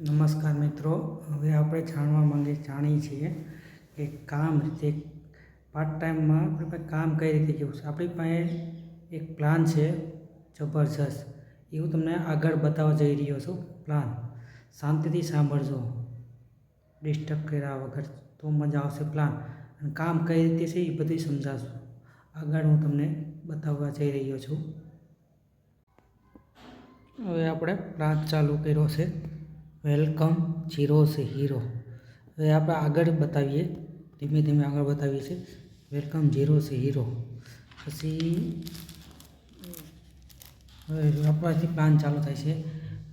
નમસ્કાર મિત્રો. હવે આપણે જાણવા માંગીએ જાણીએ છીએ કે કામ રીતે પાર્ટ ટાઈમમાં આપણે કામ કઈ રીતે કેવું છે? આપણી પાસે એક પ્લાન છે જબરજસ્ત. એ હું તમને આગળ બતાવવા જઈ રહ્યો છું. પ્લાન શાંતિથી સાંભળજો. ડિસ્ટર્બ કર્યા વગર તો મજા આવશે પ્લાન અને કામ કઈ રીતે છે એ બધું સમજાવશું આગળ હું તમને બતાવવા જઈ રહ્યો છું. હવે આપણે પ્લાન ચાલુ કર્યો છે. વેલકમ જીરો છે હીરો. હવે આપણે આગળ બતાવીએ, ધીમે ધીમે આગળ બતાવીએ છીએ. વેલકમ જીરો છે હીરો. પછી, હવે આપણાથી પ્લાન ચાલુ થાય છે.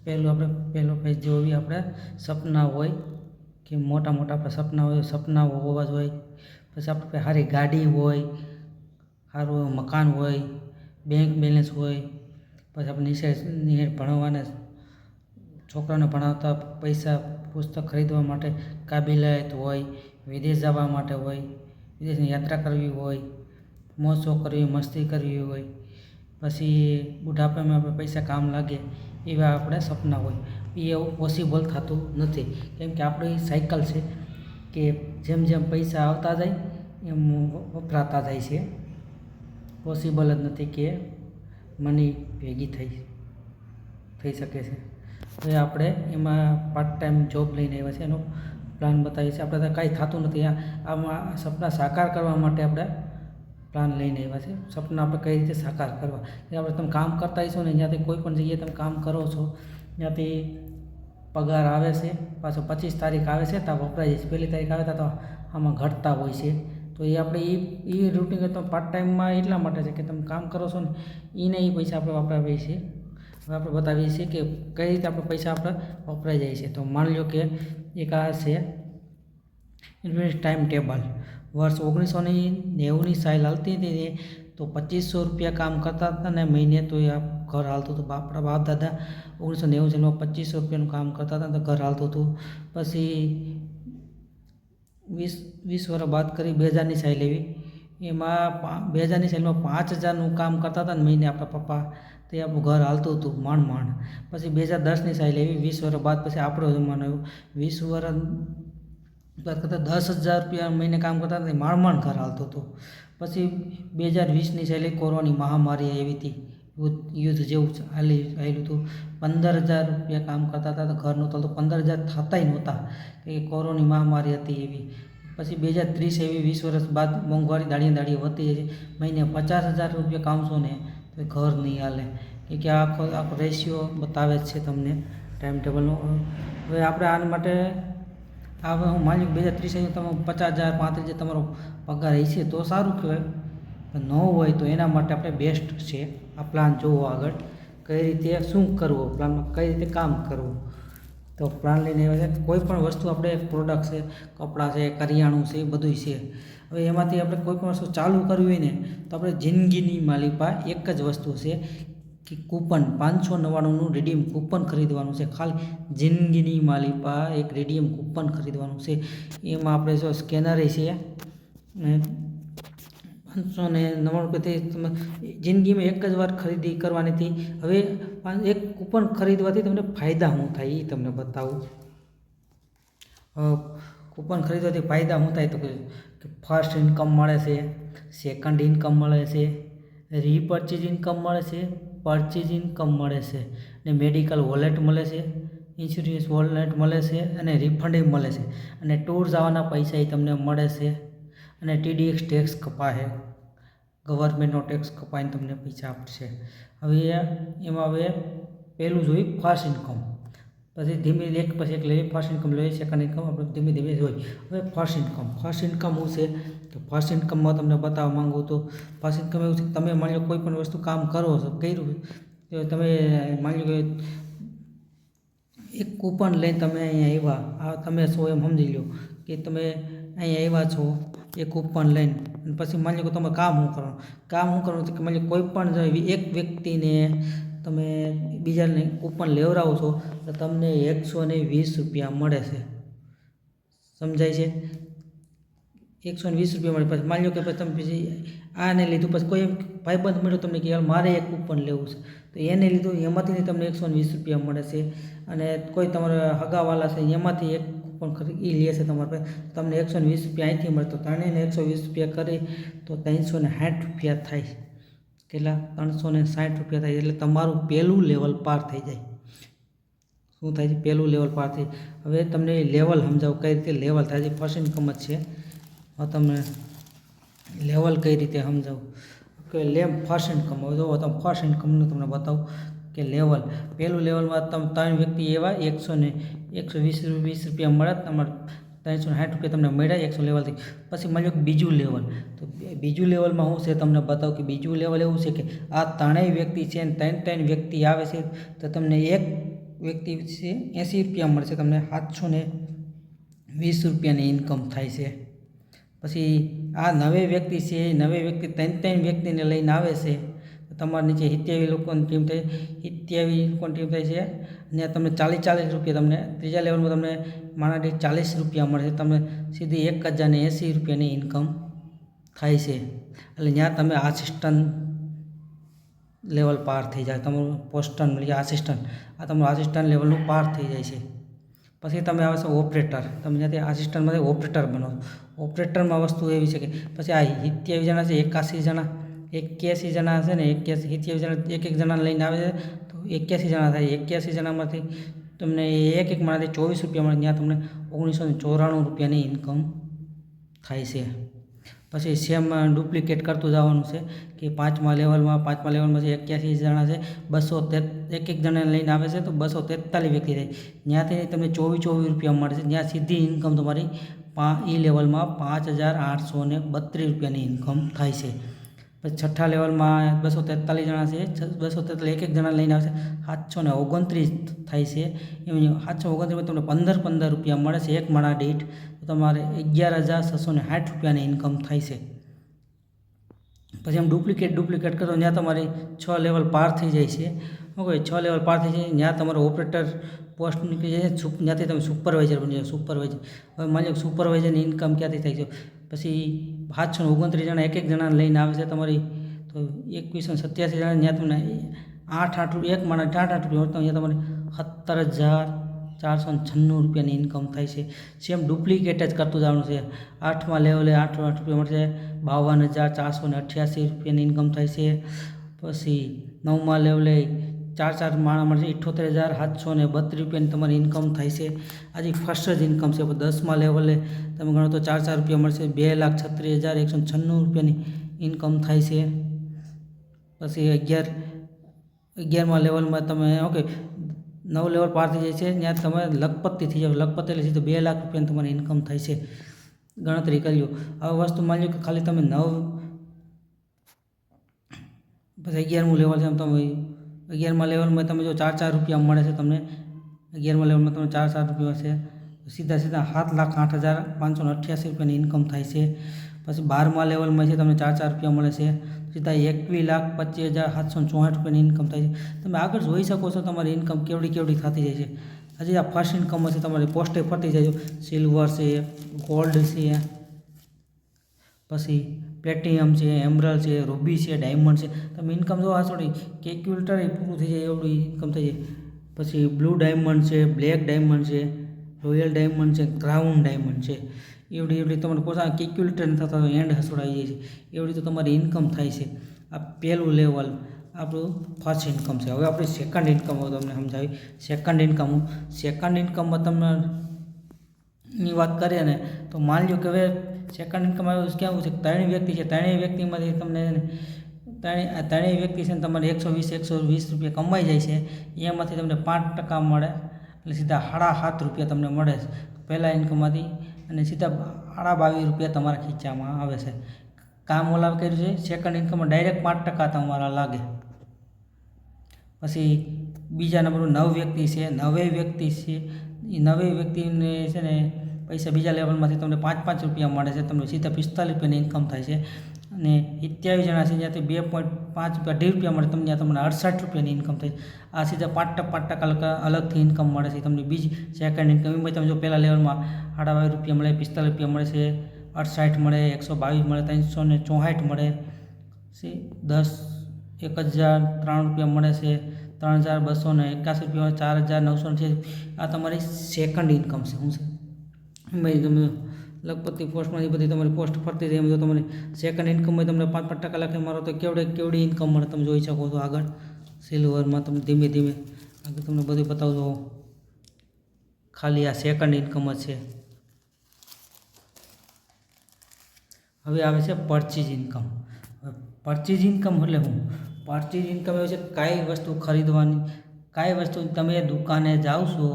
પહેલું આપણે, પહેલો પેજ જેવો બી આપણે સપના હોય કે મોટા મોટા આપણા સપના હોય સપના હોવા જોઈએ પછી આપણે સારી ગાડી હોય, સારું મકાન હોય બેંક બેલેન્સ હોય, પછી આપણે નિશાળ નિહેર ભણવાના છોકરાને ભણાવતા પૈસા પુસ્તક ખરીદવા માટે કાબિલિયત હોય, વિદેશ જવા માટે હોય, વિદેશની યાત્રા કરવી હોય મોજ કરવી, મસ્તી કરવી હોય, પછી બુઢાપામાં આપણે પૈસા કામ લાગે એવા આપણે સપના હોય. એ એવું પોસિબલ થતું નથી. કેમ કે આપણી સાયકલ છે કે જેમ જેમ પૈસા આવતા જાય, એમ વપરાતા જાય છે. પોસિબલ જ નથી કે મની ભેગી થઈ થઈ શકે છે. હવે આપણે એમાં પાર્ટ ટાઈમ જોબ લઈને આવ્યા છે એનો પ્લાન બતાવીએ છીએ. આપણે કાંઈ થતું નથી. આમાં સપના સાકાર કરવા માટે આપણે પ્લાન લઈને આવ્યા છે સપના આપણે કઈ રીતે સાકાર કરવા? આપણે તમે કામ કરતા હશો ને, જ્યાંથી કોઈ પણ જગ્યાએ તમે કામ કરો છો ત્યાંથી પગાર આવે છે, પાછો પચીસ તારીખ આવે છે, ત્યાં વપરાય છે. પહેલી તારીખ આવે તો આમાં ઘટતા હોય છે. તો એ આપણે એ એ રૂટિન તો પાર્ટ ટાઈમમાં એટલા માટે છે કે તમે કામ કરો છો ને એને એ પૈસા આપણે વપરાવીએ છીએ. હવે આપણે બતાવીએ છીએ કે કઈ રીતે આપણે પૈસા આપણે વપરાઈ જાય છે. તો માની લો કે એક આ છે ઇન્વેસ્ટ ટાઈમ ટેબલ વર્ષ ઓગણીસો ની નેવુંની સાઇલ હાલતી હતી તો પચીસો રૂપિયા કામ કરતા હતા ને મહિને તો એ ઘર હાલતું હતું. આપણા બાપ દાદા ઓગણીસો નેવું સાલમાં પચીસો રૂપિયાનું કામ કરતા હતા તો ઘર હાલતું હતું. પછી વીસ વીસ વર્ષ બાદ કરી બે હજારની સાઇલ એવી એમાં બે હજારની સેલમાં પાંચ હજારનું કામ કરતા હતા ને મહિને આપણા પપ્પા, તે આપણું ઘર હાલતું હતું માંડ માંડ પછી બે હજાર દસની સાઈલ એવી વીસ વર્ષ બાદ પછી આપણો જમાનો આવ્યો. વીસ વર્ષ બાદ કરતાં દસ હજાર રૂપિયા મહિને કામ કરતા હતા માંડ માંડ ઘર હાલતું હતું. પછી બે હજાર વીસની સાઈલે કોરોની મહામારી આવી હતી. યુદ્ધ યુદ્ધ જેવું હાલી આવેલું હતું. પંદર હજાર રૂપિયા કામ કરતા હતા, તો ઘર નહોતા તો પંદર હજાર થતાય નહોતા કે કોરોની મહામારી હતી એવી. પછી બે હજાર ત્રીસ એવી વીસ વર્ષ બાદ મોંઘવારી દાડીએ દાડીએ વધતી જાય છે. મહિને પચાસ હજાર રૂપિયા કામશો ને તો ઘર નહીં હાલે. કે કે આખો આખો રેશિયો બતાવે જ છે તમને ટાઈમ ટેબલનો હવે આપણે આના માટે હવે હું માની બે હજાર ત્રીસ તમે પચાસ હજાર, પાંત્રીસ હજાર તમારો પગાર હશે તો સારું કહેવાય. ન હોય તો એના માટે આપણે બેસ્ટ છે આ પ્લાન જોવો આગળ. કઈ રીતે શું કરવું? પ્લાનમાં કઈ રીતે કામ કરવું? તો પ્લાન લઈને આવ્યા છે. કોઈ પણ વસ્તુ આપણે પ્રોડક્ટ છે, કપડાં છે, કરિયાણું છે, એ બધું છે. હવે એમાંથી આપણે કોઈ પણ વસ્તુ ચાલુ કરવી હોય ને, તો આપણે જિંદગીની માલિપા એક જ વસ્તુ છે કે કૂપન, પાંચસો નવ્વાણુંનું રેડિયમ કૂપન ખરીદવાનું છે. ખાલી જિંદગીની માલિપા એક રેડિયમ કૂપન ખરીદવાનું છે. એમાં આપણે જો સ્કેનર છે પાંચસો ને નવ્વાણું રૂપિયાથી તમે જિંદગીમાં એક જ વાર ખરીદી કરવાની હતી. હવે એક કૂપન ખરીદવાથી તમને ફાયદા શું થાય એ તમને બતાવું. કૂપન ખરીદવાથી ફાયદા શું થાય તો કે ફર્સ્ટ ઇન્કમ મળે છે સેકન્ડ ઇન્કમ મળે છે રીપર્ચેજ ઇન્કમ મળે છે પરચેજ ઇન્કમ મળે છે, ને મેડિકલ વોલેટ મળે છે ઇન્સ્યોરન્સ વોલેટ મળે છે, અને રિફંડ મળે છે. અને ટૂર જવાના પૈસા એ તમને મળે છે. અને ટીડીએક્સ ટેક્સ કપાશે ગવર્મેન્ટનો ટેક્સ કપાઈને તમને પૈસા આપશે. હવે એમાં હવે પહેલું જોયું ફાસ્ટ ઇન્કમ પછી ધીમે એક પછી એક લઈએ ફાસ્ટ ઇન્કમ લઈએ સેકન્ડ ઇન્કમ આપણે ધીમે ધીમે જોઈએ. હવે ફાસ્ટ ઇન્કમ ફાસ્ટ ઇન્કમ શું છે? તો ફાસ્ટ ઇન્કમમાં તમને બતાવવા માંગુ તો ફાસ્ટ ઇન્કમ એવું છે કે તમે માની લો કોઈ પણ વસ્તુ કામ કરો છો, કર્યું તો તમે માની લો કે એક કૂપન લઈને તમે અહીંયા આવ્યા, આ તમે સો એમ સમજી લો કે તમે અહીંયા આવ્યા છો, એ કૂપન લઈને. પછી માની લો કે તમે કામ શું કરવાનું કામ શું કરવાનું કે માની લો કોઈ પણ એક વ્યક્તિને તમે બીજાને કૂપન લેવડાવો છો, તો તમને એકસો ને વીસ રૂપિયા મળે છે. સમજાય છે? એકસો ને વીસ રૂપિયા મળે. પછી માની લો કે પછી તમે પછી આને લીધું, પછી કોઈ ભાઈબંધ મળ્યો તમને કે મારે એક કૂપન લેવું છે, તો એને લીધું, એમાંથી તમને એકસો ને વીસ રૂપિયા મળે છે. અને કોઈ તમારા હગાવાલા છે, એમાંથી એક કૂપન ખરી એ લે છે તમારા પાસે. તમને એકસો ને વીસ રૂપિયા અહીંથી મળે. તો ત્રણેયને એકસો વીસ રૂપિયા કરી, તો ત્રણસો ને સાઠ રૂપિયા થાય. કેટલા? ત્રણસો ને સાઠ રૂપિયા થાય. એટલે તમારું પહેલું લેવલ પાર થઈ જાય. શું થાય છે? પહેલું લેવલ પાર થઈ હવે તમને લેવલ સમજાવું કઈ રીતે લેવલ થાય છે. ફર્સ્ટ ઇન્કમ જ છે. હવે તમને લેવલ કઈ રીતે સમજાવું? કે લેમ ફર્સ્ટ ઇન્કમ હવે જો તમે ફર્સ્ટ ઇન્કમનું તમને બતાવું. કે લેવલ. પહેલું લેવલમાં તમે ત્રણ વ્યક્તિ એવા, એકસો ને એકસો વીસ વીસ રૂપિયા મળે, તમારે ત્રણસો સાઠ રૂપિયા તમને મળ્યા એકસો લેવલથી. પછી મળ્યું બીજું લેવલ. તો બીજું લેવલમાં શું છે તમને બતાવું કે બીજું લેવલ એવું છે કે આ ત્રણેય વ્યક્તિ છે ને ત્રણ ત્રણ વ્યક્તિ આવે છે, તો તમને એક વ્યક્તિ છે એંસી રૂપિયા મળશે, તમને સાતસો ને વીસ રૂપિયાની ઇન્કમ થાય છે. પછી આ નવે વ્યક્તિ છે નવે વ્યક્તિ ત્રણ ત્રણ વ્યક્તિને લઈને આવે છે. તમારા નીચે સિત્યાવી લોકોની ટીમ થાય સિત્યાવી લોકોની ટીમ થાય છે. અને તમને ચાલીસ ચાલીસ રૂપિયા તમને, ત્રીજા લેવલમાં તમને માણા દીઠ ચાલીસ રૂપિયા મળશે. તમને સીધી એક હજારને એંસી રૂપિયાની ઇન્કમ થાય છે. એટલે ત્યાં તમે આસિસ્ટન્ટ લેવલ પાર થઈ જાય. તમારું પોસ્ટન મળી આસિસ્ટન્ટ આ તમારું આસિસ્ટન્ટ લેવલનું પાર થઈ જાય છે. પછી તમે આવે છે ઓપરેટર તમે જ્યાંથી આસિસ્ટન્ટમાંથી ઓપરેટર બનો ઓપરેટરમાં વસ્તુ એવી છે કે પછી આ સિત્યાવીસ જણા છે એકાસી જણા. એક્યાસી જણા છે ને, એક્યાસી સિત્યાવીસ જણા એક એક જણા લઈને આવે છે, તો એક્યાસી જણા થાય. એક્યાસી જણામાંથી તમને એક એક માણસથી ચોવીસ રૂપિયા મળે, ત્યાં તમને ઓગણીસો ચોરાણું રૂપિયાની ઇન્કમ થાય છે. પછી સેમ ડુપ્લિકેટ કરતું જવાનું છે કે પાંચમા લેવલમાં પાંચમા લેવલમાં છે એક્યાસી જણા છે, બસો એક એક જણાને લઈને આવે છે, તો બસો તેતાલીસ વ્યક્તિ થાય. ત્યાંથી તમને ચોવીસ ચોવીસ રૂપિયા મળે છે, ત્યાં સીધી ઇન્કમ તમારી પા એ લેવલમાં પાંચ હજાર આઠસો ને બત્રીસ રૂપિયાની ઇન્કમ થાય છે. પછી છઠ્ઠા લેવલમાં બસો તેતાલીસ જણા છે બસો તેતાલીસ એક એક જણા લઈને આવશે. સાતસો ને ઓગણત્રીસ થાય છે. એમ સાતસો ઓગણત્રીસમાં તમને પંદર પંદર રૂપિયા મળે છે એક માણા દીઠ. તો તમારે અગિયાર હજાર છસો ને સાઠ રૂપિયાની ઇન્કમ થાય છે. પછી આમ ડુપ્લિકેટ ડુપ્લિકેટ કરો, ત્યાં તમારી છ લેવલ પાર થઈ જાય છે. ઓકે છ લેવલ પાર થઈ જાય, ત્યાં તમારો ઓપરેટર પોસ્ટ નીકળી જાય ત્યાંથી તમે સુપરવાઇઝર બની જાઓ સુપરવાઇઝર હવે માની લો સુપરવાઇઝરની ઇન્કમ ક્યાંથી થાય છે? પછી સાતસો ઓગણત્રીસ જણા એક એક જણા લઈને આવે છે તમારી, તો એકવીસો સત્યાસી જણા ત્યાં તમને આઠ આઠ રૂપિયા, એક માણસ આઠ આઠ રૂપિયા અહીંયા તમારે સત્તર હજાર ચારસો છન્નું રૂપિયાની ઇન્કમ થાય છે. સેમ ડુપ્લિકેટ જ કરતું જવાનું છે. આઠમાં લેવલે આઠ આઠ રૂપિયા મળશે. બાવન હજાર ચારસો ને અઠ્યાસી રૂપિયાની ઇન્કમ થાય છે. પછી નવમાં લેવલે ચાર ચાર માણા મળશે ઇઠ્ઠોતેર હજાર સાતસો ને બત્રીસ રૂપિયાની તમારી ઇન્કમ થાય છે. આજે ફર્સ્ટ જ ઇન્કમ છે દસમા લેવલે તમે ગણો તો ચાર ચાર રૂપિયા મળશે, બે લાખ છત્રીસ હજાર એકસો છન્નું રૂપિયાની ઇન્કમ થાય છે. પછી અગિયાર, અગિયારમાં લેવલમાં તમે ઓકે નવ લેવલ પાર થઈ જાય છે, ત્યાં તમે લખપતથી થઈ જાવ લખપતિ એટલે સીધું બે લાખ રૂપિયાની તમારી ઇન્કમ થાય છે. ગણતરી કર્યો હવે વસ્તુ માની લો કે ખાલી તમે નવ, પછી અગિયારમું લેવલ છે તમે અગિયારમા લેવલમાં તમે જો ચાર ચાર રૂપિયા મળે છે તમને, અગિયારમાં લેવલમાં તમને ચાર ચાર રૂપિયા છે સીધા સીધા સાત લાખ આઠ હજાર પાંચસો અઠ્યાસી રૂપિયાની ઇન્કમ થાય છે. પછી બારમા લેવલમાં છે તમને ચાર ચાર રૂપિયા મળે છે. સીધા એકવીસ લાખ પચીસ હજાર સાતસો ચોસઠ રૂપિયાની ઇન્કમ થાય છે. તમે આગળ જોઈ શકો છો તમારી ઇન્કમ કેવડી કેવડી થતી જાય છે. હજી આ ફર્સ્ટ ઇન્કમ હશે, તમારી પોસ્ટે ફરતી જાય છે. સિલ્વર છે ગોલ્ડ છે પછી પ્લેટિનિયમ છે એમરલ છે રૂબી છે ડાયમંડ છે. તમે ઇન્કમ જોવા થોડી કેલ્ક્યુલેટર પૂરું થઈ જાય એવડું ઇન્કમ થઈ જાય. પછી બ્લુ ડાયમંડ છે બ્લેક ડાયમંડ છે રોયલ ડાયમંડ છે ક્રાઉન ડાયમંડ છે. એવડી એવડી તમારે પોતાના કેલ્ક્યુલેટર થતા એન્ડ હસોડાઈ જાય છે. એવડી તો તમારી ઇન્કમ થાય છે. આ પહેલું લેવલ આપણું ફર્સ્ટ ઇન્કમ છે. હવે આપણી સેકન્ડ ઇન્કમ તમને સમજાવી. સેકન્ડ ઇન્કમ સેકન્ડ ઇન્કમમાં તમને ની વાત કરીએ ને, તો માની લો કે હવે સેકન્ડ ઇન્કમ આવ્યું કેવું છે? ત્રણેય વ્યક્તિ છે, ત્રણેય વ્યક્તિમાંથી તમને ત્રણેય ત્રણેય વ્યક્તિ છે ને તમારે એકસો વીસ એકસો વીસ રૂપિયા કમાઈ જાય છે. એમાંથી તમને પાંચ ટકા મળે, એટલે સીધા સાડા સાત રૂપિયા તમને મળે છે પહેલાં ઇન્કમમાંથી અને સીધા સાડા બાવીસ રૂપિયા તમારા ખીચામાં આવે છે. કામ ઓલા કર્યું છે સેકન્ડ ઇન્કમમાં ડાયરેક્ટ પાંચ ટકા તમારા લાગે. પછી બીજા નંબર નવ વ્યક્તિ છે, નવે વ્યક્તિ છે, એ નવે વ્યક્તિને છે ને પૈસા બીજા લેવલમાંથી તમને પાંચ પાંચ રૂપિયા મળે છે, તમને સીધા પિસ્તાલીસ રૂપિયાની ઇન્કમ થાય છે. અને સિત્યાવીસ જણા છે જ્યાંથી બે પોઈન્ટ પાંચ રૂપિયા, અઢી રૂપિયા મળે, તમને તમને અડસઠ રૂપિયાની ઇન્કમ થાય આ સીધા પાંચ ટકા પાંચ ટકા અલગ, અલગથી ઇન્કમ મળે છે. તમને બીજી સેકન્ડ ઇન્કમ એમાં તમે જો પહેલાં લેવલમાં બાવીસ રૂપિયા મળે, પિસ્તાલીસ રૂપિયા મળે છે, અડસઠ મળે, એકસો બાવીસ મળે, ત્રણસો ને ચોસઠ મળે છે, દસ, એક હજાર ત્રણ રૂપિયા મળે છે, ત્રણ હજાર બસો ને એકાસી રૂપિયા ચાર હજાર નવસો છે આ તમારી સેકન્ડ ઇન્કમ છે, શું છે? મેં તમે લખપતિ પોસ્ટમાંથી બધી તમારી પોસ્ટ ફરતી રહી એમ જો તમારી સેકન્ડ ઇન્કમમાં તમને પાંચ પાંચ ટકા લખે, મારો તો કેવડે કેવડી ઇન્કમ મળે તમે જોઈ શકો છો આગળ. સિલ્વરમાં તમે ધીમે ધીમે આગળ તમને બધું બતાવજો. ખાલી આ સેકન્ડ ઇન્કમ જ છે. હવે આવે છે પરચેજ ઇન્કમ પરચીજ ઇન્કમ એટલે હું? પરચેજ ઇન્કમ એવું છે કાંઈ વસ્તુ ખરીદવાની, કાંઈ વસ્તુ તમે દુકાને જાઓ છો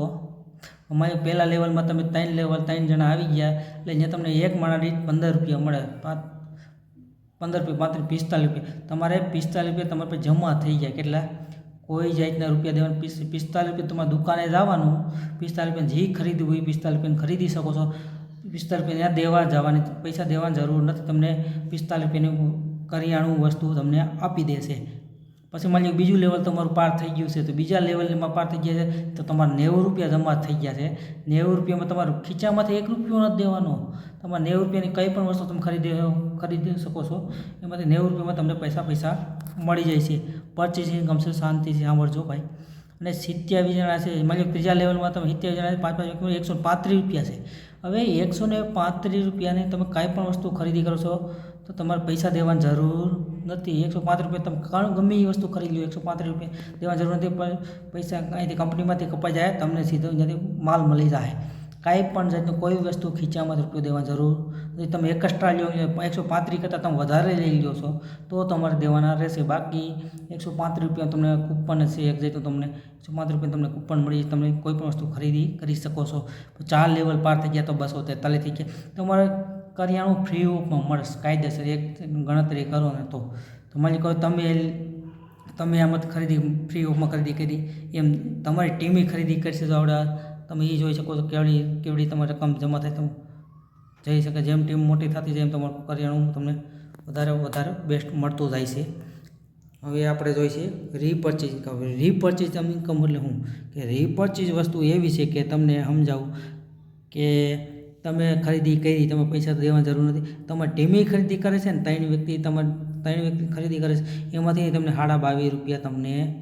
અમારે પહેલાં લેવલમાં તમે ત્રણ લેવલ ત્રણ જણા આવી ગયા, એટલે અહીંયા તમને એક માણા દીઠ પંદર રૂપિયા મળે. પંદર રૂપિયા, પાંત્રીસ, પિસ્તાલીસ રૂપિયા. તમારે પિસ્તાલીસ રૂપિયા તમારે પાસે જમા થઈ જાય કેટલા? કોઈ જાતના રૂપિયા દેવાનું. પિસ પિસ્તાલીસ રૂપિયા તમારે દુકાને જવાનું. પિસ્તાલીસ રૂપિયા જે ખરીદવું હોય પિસ્તાલીસ રૂપિયા ખરીદી શકો છો. પિસ્તાલીસ રૂપિયા ત્યાં દેવા જવાની પૈસા દેવાની જરૂર નથી. તમને પિસ્તાલીસ રૂપિયાનું કરિયાણું વસ્તુ તમને આપી દેશે. પછી માની લો બીજું લેવલ તમારું પાર થઈ ગયું છે, તો બીજા લેવલમાં પાર થઈ ગયા છે, તો તમારે નેવું રૂપિયા જમા થઈ ગયા છે. નેવું રૂપિયામાં તમારું ખીચામાંથી એક રૂપિયો નથી દેવાનો. તમારે નેવું રૂપિયાની કંઈ પણ વસ્તુ તમે ખરીદી ખરીદી શકો છો. એમાંથી નેવું રૂપિયામાં તમને પૈસા પૈસા મળી જાય છે. પરચેસિંગ ગમશે શાંતિથી સાંભળજો ભાઈ. અને સિત્યાવીસ જણા છે, માની લો ત્રીજા લેવલમાં તમે સિત્યાવીસ જણા પાંચ પાંચ એકસો પાંત્રીસ રૂપિયા છે. હવે એકસો ને પાંત્રીસ રૂપિયાની તમે કાંઈ પણ વસ્તુ ખરીદી કરો છો, તો તમારે પૈસા દેવાની જરૂર નથી. એકસો પાંત્રીસ રૂપિયા તમે ગમે એ વસ્તુ ખરીદ લો. એકસો પાંત્રીસ રૂપિયા દેવા જરૂર નથી, પણ પૈસા અહીંથી કંપનીમાંથી કપાઈ જાય, તમને સીધો અહીંયાથી માલ મળી જાય. કાંઈ પણ જાતનું કોઈ વસ્તુ ખીચામાં રૂપિયો દેવાની જરૂર નથી. તમે એક્સ્ટ્રા લો એકસો પાંત્રીસ કરતાં તમે વધારે લઈ લો છો, તો તમારે દેવાના રહેશે. બાકી એકસો પાંત્રીસ રૂપિયા તમને કૂપન છે એક જાતનું તમને એકસો પાંત્રીસ રૂપિયા તમને કૂપન મળી તમે કોઈ પણ વસ્તુ ખરીદી કરી શકો છો. ચાર લેવલ પાર થઈ ગયા તો બસો તેતાલીસ થઈ ગયા. તમારે કરિયાણું ફ્રી ઓફમાં મળશે કાયદેસર એક ગણતરી કરો ને તો. માની કહો, તમે તમે આ મત ખરીદી ફ્રી ઓફમાં ખરીદી કરી. એમ તમારી ટીમે ખરીદી કરશે તો આવડે. તમે એ જોઈ શકો છો કેવડી કેવડી તમારી રકમ જમા થાય. તમે જઈ શકે. જેમ ટીમ મોટી થતી જાય એમ તમારું કરિયાણું તમને વધારે વધારે બેસ્ટ મળતું જાય છે. હવે આપણે જોઈશે રીપર્ચેજ ઇન્કમ રીપર્ચેજ ઇન્કમ એટલે શું કે રીપર્ચેજ વસ્તુ એવી છે કે તમને સમજાવું કે તમે ખરીદી કરી, તમે પૈસા દેવાની જરૂર નથી. તમે ટીમે ખરીદી કરે છે ને, ત્રણ વ્યક્તિ તમે ત્રણ વ્યક્તિ ખરીદી કરે છે, એમાંથી તમને સાડા બાવીસ રૂપિયા તમને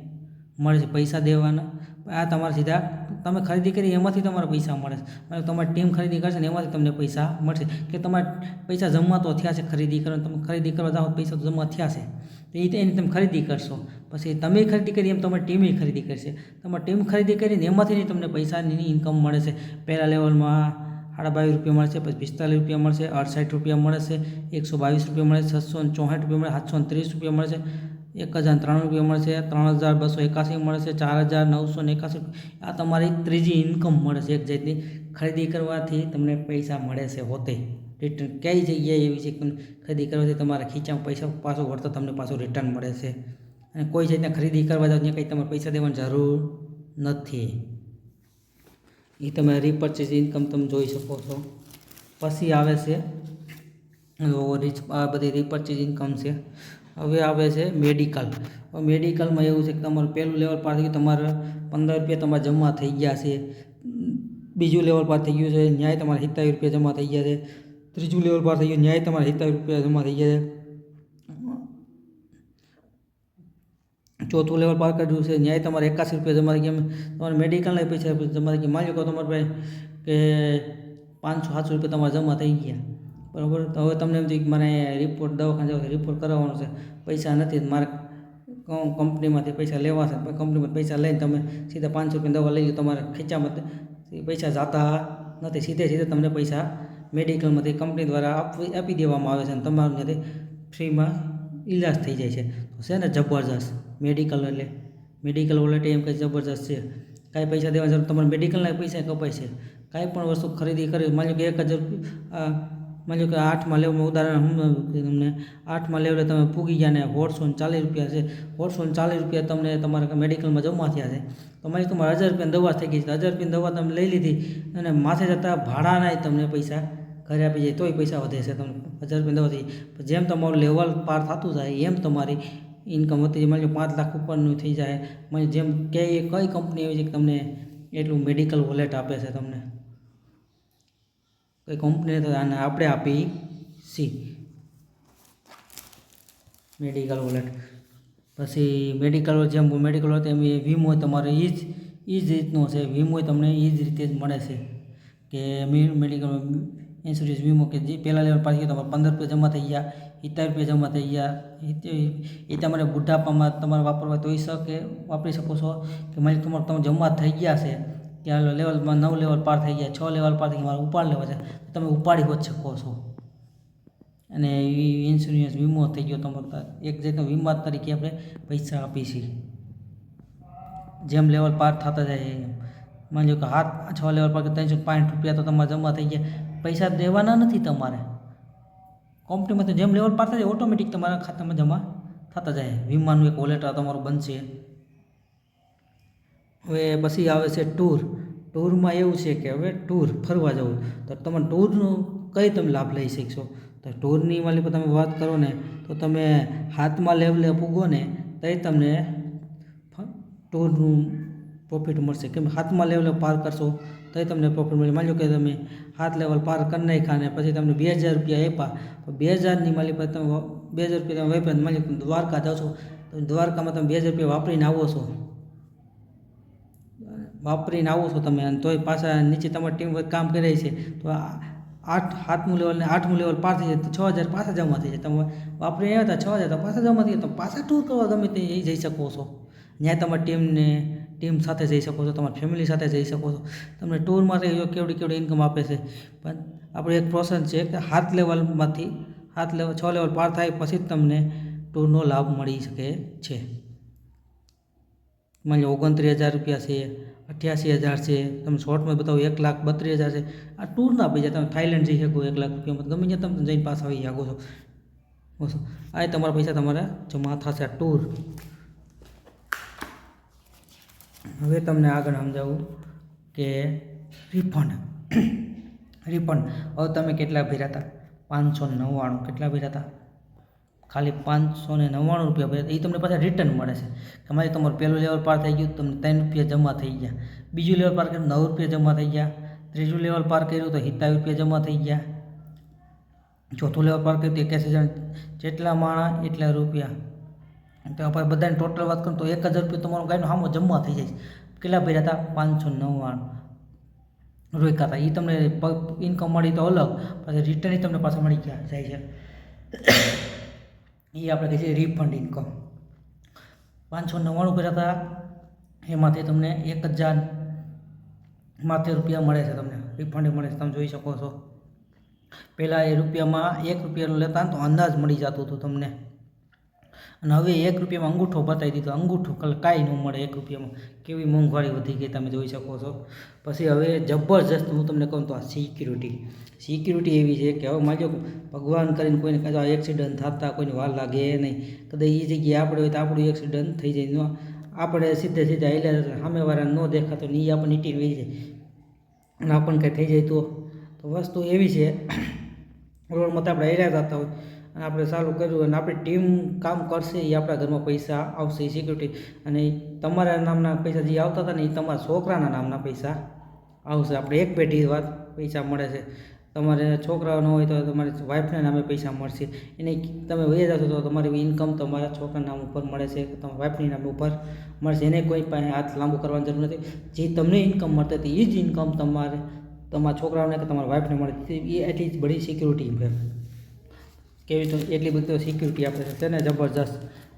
મળે છે પૈસા દેવાના. આ તમારા સીધા, તમે ખરીદી કરી, એમાંથી તમારા પૈસા મળે છે. તમારે ટીમ ખરીદી કરશે ને, એમાંથી તમને પૈસા મળશે. કે તમારા પૈસા જમા તો થયા છે ખરીદી કરો તમે ખરીદી કરવા જાઓ પૈસા તો જમા થયા છે. તો એ એની તમે ખરીદી કરશો. પછી તમે ખરીદી કરી, એમ તમારી ટીમે ખરીદી કરશે. તમારી ટીમ ખરીદી કરીને એમાંથી તમને પૈસાની ઇન્કમ મળે છે. પહેલા લેવલમાં બાવીસ રૂપિયા મળશે પછી પિસ્તાલીસ રૂપિયા મળશે અડસઠ રૂપિયા મળશે એકસો બાવીસ રૂપિયા મળે છસો ચોસઠ રૂપિયા મળે, સાતસો ત્રીસ રૂપિયા મળશે એક હજાર ત્રણ રૂપિયા મળે છે, ત્રણ હજાર બસો એકાસી મળશે ચાર હજાર નવસો ને એકાસી આ તમારી ત્રીજી ઇન્કમ મળે છે એક જાતની. ખરીદી કરવાથી તમને પૈસા મળે છે હોતે. રિટર્ન કઈ જગ્યાએ એવી છે ખરીદી કરવાથી તમારા ખીચામાં પૈસા પાછો વળતો તમને પાછું રિટર્ન મળે છે. અને કોઈ જાતના ખરીદી કરવા જાવ ત્યાં કંઈ તમારે પૈસા દેવાની જરૂર નથી. એ તમે રીપર્ચેસ ઇન્કમ તમે જોઈ શકો છો. પછી આવે છે આ બધી રીપર્ચેસ ઇન્કમ છે. હવે આવે છે મેડિકલ મેડિકલમાં એવું છે કે તમારું પહેલું લેવલ પાર થઈ ગયું, તમારે પંદર રૂપિયા તમારા જમા થઈ ગયા છે. બીજું લેવલ પાર થઈ ગયું છે, ન્યાય તમારે સિત્તાવીસ રૂપિયા જમા થઈ ગયા છે. ત્રીજું લેવલ પાર થઈ ગયું, ન્યાય તમારે સિત્તાવીસ રૂપિયા જમા થઈ ગયા છે. ચોથું લેવલ પાર કર્યું છે. ન્યાય તમારે એકાસી રૂપિયા તમારે કેમ તમારે મેડિકલના પૈસા તમારે કે માની લો તમારે પાસે કે પાંચસો, સાતસો રૂપિયા તમારે જમા થઈ ગયા. બરાબર? તો હવે તમને એમ થયું કે મારે રિપોર્ટ દવાખાને જવા રિપોર્ટ કરાવવાનો છે. પૈસા નથી, મારે કંપનીમાંથી પૈસા લેવા છે. કંપનીમાંથી પૈસા લઈને તમે સીધા પાંચસો રૂપિયા દવા લઈ લો તમારે ખીચામાં પૈસા જાતા નથી. સીધે સીધે તમને પૈસા મેડિકલમાંથી કંપની દ્વારા આપવી આપી દેવામાં આવે છે અને તમારું ત્યાંથી ફ્રીમાં ઈલાજ થઈ જાય છે. તો છે ને જબરજસ્ત મેડિકલ એટલે. મેડિકલ વોલેટ એમ કંઈ જબરજસ્ત છે. કાંઈ પૈસા દેવા જરૂર, તમારે મેડિકલના પૈસા કપાય છે. કાંઈ પણ વસ્તુ ખરીદી કરી, માની લો કે એક હજાર માની લો કે આઠમાં લેવું ઉદાહરણ તમને, આઠમાં લેવલે તમે પૂગી ગયા ને સોળસો ને ચાલીસ રૂપિયા છે. સોળસો ને ચાલીસ રૂપિયા તમને તમારા મેડિકલમાં જમા થયા છે. તો માની તમારે હજાર રૂપિયાની દવા થઈ ગઈ છે. હજાર રૂપિયાની દવા તમે લઈ લીધી અને માથે જતાં ભાડાના તમને પૈસા ઘરે આપી જાય, તોય પૈસા વધે છે તમને. હજાર રૂપિયા દવા થઈ જેમ તમારું લેવલ પાર થતું જાય, એમ તમારી ઇન્કમ જાય માની લો પાંચ લાખ ઉપરનું થઈ જાય મને જેમ કે કઈ કંપની એવી છે કે તમને એટલું મેડિકલ વોલેટ આપે છે તમને? કઈ કંપની અને આપણે આપી સી. મેડિકલ વોલેટ પછી મેડિકલ જેમ મેડિકલ વોલેટ એમ એ વીમો તમારે એ જ એ જ રીતનો છે. વીમો તમને એ જ રીતે જ મળે છે. કે મેડિકલ ઇન્સ્યોરન્સ વીમો કે જે પહેલાં લેવલ પાછી તમારે પંદર રૂપિયા જમા થઈ ગયા. સિત્તેર રૂપિયા જમા થઈ ગયા. એ- તમારે બુઢાપામાં તમારે વાપરવા તો શકે વાપરી શકો છો કે મારી તમારે તમે જમા થઈ ગયા છે, ત્યાં લેવલમાં નવ લેવલ પાર થઈ ગયા, છ લેવલ પાર થઈ ગયા, મારે ઉપાડ લેવા છે. તમે ઉપાડી હોત શકો છો. અને એ ઇન્સ્યોરન્સ વીમો થઈ ગયો તમારો એક જાતનો વીમા તરીકે આપણે પૈસા આપી છીએ જેમ લેવલ પાર થતા જાય એમ. માની લો કે હાથ છ લેવલ પર ત્રણસો પાંઠ રૂપિયા તો તમારે જમા થઈ ગયા. પૈસા દેવાના નથી તમારે. કંપનીમાં તો જેમ લેવલ પાર થાય ઓટોમેટિક તમારા ખાતામાં જમા થતા જાય. વીમાનું એક વોલેટ તમારું બનશે. હવે પછી આવે છે ટૂર ટૂરમાં એવું છે કે હવે ટૂર ફરવા જવું. તો તમે ટૂરનો કઈ તમે લાભ લઈ શકશો? તો ટૂરની વાલી પર તમે વાત કરો ને, તો તમે હાથમાં લેવલે પૂગો ને તોય તમને ફ- ટૂરનું પ્રોફિટ મળશે. કેમ હાથમાં લેવલે પાર કરશો તોય તમને પ્રોફિટ મળે. માની લો કે તમે હાથ લેવલ પાર કરી નાખ્યા ને પછી તમને બે હજાર રૂપિયા આપ્યા, તો બે હજારની માલી પર તમે બે હજાર રૂપિયા તમે વાપર્યા માની લો દ્વારકા જાઓ છો, તો દ્વારકામાં તમે બે હજાર રૂપિયા વાપરીને આવો છો. વાપરીને આવો છો તમે અને તોય પાછા નીચે તમારી ટીમ કામ કરી છે, તો આઠ, સાતમું લેવલ ને આઠમું લેવલ પાર થઈ જાય, તો છ હજાર પાછા જમા થઈ જાય. તમે વાપરીને આવ્યા હતા, છ હજાર તો પાછા જમા થઈ જાય તો પાછા ટૂર કરવા ગમે તે જઈ શકો છો? ત્યાં તમારી ટીમને ટીમ સાથે જઈ શકો છો, તમારી ફેમિલી સાથે જઈ શકો છો. તમને ટૂર માટે કેવડી કેવડી ઇન્કમ આપે છે. પણ આપણે એક પ્રોસેસ છે કે હાથ લેવલમાંથી હાથ લેવલ છ લેવલ પાર થાય પછી જ તમને ટૂરનો લાભ મળી શકે છે. માની લો ઓગણત્રીસ હજાર રૂપિયા છે, અઠ્યાસી હજાર છે, તમે શોર્ટમાં બતાવો એક લાખ બત્રીસ હજાર છે. આ ટૂરના પૈસા તમે થાઈલેન્ડ જઈ શકો એક લાખ રૂપિયામાં. ગમે ત્યાં તમે જઈને પાછા આવી શકો છો. બસ આ તમારા પૈસા તમારા જમા થશે આ ટૂર. હવે તમને આગળ સમજાવું કે રિફંડ રિફંડ હવે તમે કેટલા ભર્યા હતા? પાંચસો નવ્વાણું. કેટલા ભર્યા હતા? ખાલી પાંચસો ને નવ્વાણું રૂપિયા ભર્યા એ તમને પાછા રિટર્ન મળે છે. કે મારે તમારું પહેલું લેવલ પાર થઈ ગયું, તમને ત્રણ રૂપિયા જમા થઈ ગયા. બીજું લેવલ પાર કર્યું, નવ રૂપિયા જમા થઈ ગયા. ત્રીજું લેવલ પાર કર્યું, તો સિત્તાવીસ રૂપિયા જમા થઈ ગયા. ચોથું લેવલ પાર કર્યું, તો એક્યાસી જણ જેટલા માણા, એટલા રૂપિયા. તો આપણે બધાને ટોટલ વાત કરું તો એક હજાર રૂપિયા તમારો ગાયનો સામો જમા થઈ જાય કેટલા ભર્યા હતા? પાંચસો નવ્વાણું. રોક્યા હતા. એ તમને ઇન્કમ મળી તો અલગ પછી રિટર્ન તમને પાછા મળી ગયા, જાય છે. એ આપણે કહીએ છીએ રિફંડ ઇન્કમ પાંચસો નવ્વાણું ભર્યા હતા. એમાંથી તમને એક હજાર માથે રૂપિયા મળે છે તમને. રિફંડ મળે છે. તમે જોઈ શકો છો. પહેલાં એ રૂપિયામાં એક રૂપિયાનું લેતા તો અંદાજ મળી જતું હતું તમને. અને હવે એક રૂપિયામાં અંગૂઠો બતાવી દીધો. અંગૂઠો કાંઈ ન મળે એક રૂપિયામાં. કેવી મોંઘવારી વધી ગઈ તમે જોઈ શકો છો. પછી હવે જબરજસ્ત હું તમને કહું તો આ સિક્યુરિટી સિક્યુરિટી એવી છે કે હવે માજો ભગવાન કરીને કોઈને કદાચ એક્સિડન્ટ થતા કોઈને વાર લાગે નહીં. કદાચ એ જગ્યાએ આપણે હોય તો આપણું એક્સિડન્ટ થઈ જાય. આપણે સીધે સીધા હેલ્યા સામેવાળા ન દેખાતો ને એ આપણને નીટી વહી જાય અને આપણને કંઈ થઈ જાય તો. વસ્તુ એવી છે, રોડમાં તો આપણે હેર્યા જતા હોય. અને આપણે ચાલુ કર્યું અને આપણી ટીમ કામ કરશે એ આપણા ઘરમાં પૈસા આવશે એ સિક્યુરિટી અને તમારા નામના પૈસા જે આવતા હતા ને એ તમારા છોકરાના નામના પૈસા આવશે. આપણે એક પેઢી વાત પૈસા મળે છે. તમારે છોકરાઓ ન હોય તો તમારી વાઈફના નામે પૈસા મળશે. એને તમે વહી જશો તો તમારી ઇન્કમ તમારા છોકરાના નામ ઉપર મળે છે. તમારા વાઈફની નામ ઉપર મળશે. એને કોઈ પાસે હાથ લાંબુ કરવાની જરૂર નથી. જે તમને ઇન્કમ મળતી હતી એ જ ઇન્કમ તમારે, તમારા છોકરાઓને કે તમારા વાઈફને મળે. એ એટલી જ બધી સિક્યુરિટી છે. કેવી રીતનું એટલી બધી સિક્યુરિટી આપે છે. તેને જબરજસ્ત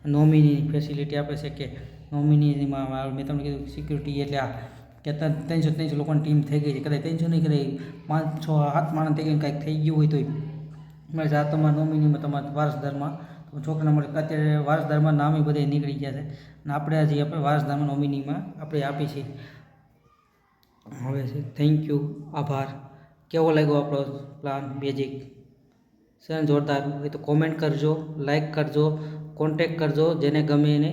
નોમિની ફેસિલિટી આપે છે કે નોમિનીમાં મેં તમને કીધું સિક્યુરિટી એટલે આ કે ત્રણસો ત્રણસો લોકોની ટીમ થઈ ગઈ છે. કદાચ ત્રણસો નહીં, કદાચ પાંચ, છ, સાત માણસ થઈ ગઈ કાંઈક થઈ ગયું હોય તોય. છે આ તમારા નોમિનીમાં તમારા વારસદારમાં છોકરા મળે અત્યારે વારસદારમાં નામે બધે નીકળી ગયા છે. અને આપણે હજી આપણે વારસદારમાં નોમિનીમાં આપણે આપી છીએ હવે છે થેન્ક યુ આભાર. કેવો લાગ્યો આપણો પ્લાન બેઝિક છે જોરદાર હોય તો કોમેન્ટ કરજો લાઈક કરજો કોન્ટેક કરજો જેને ગમે એને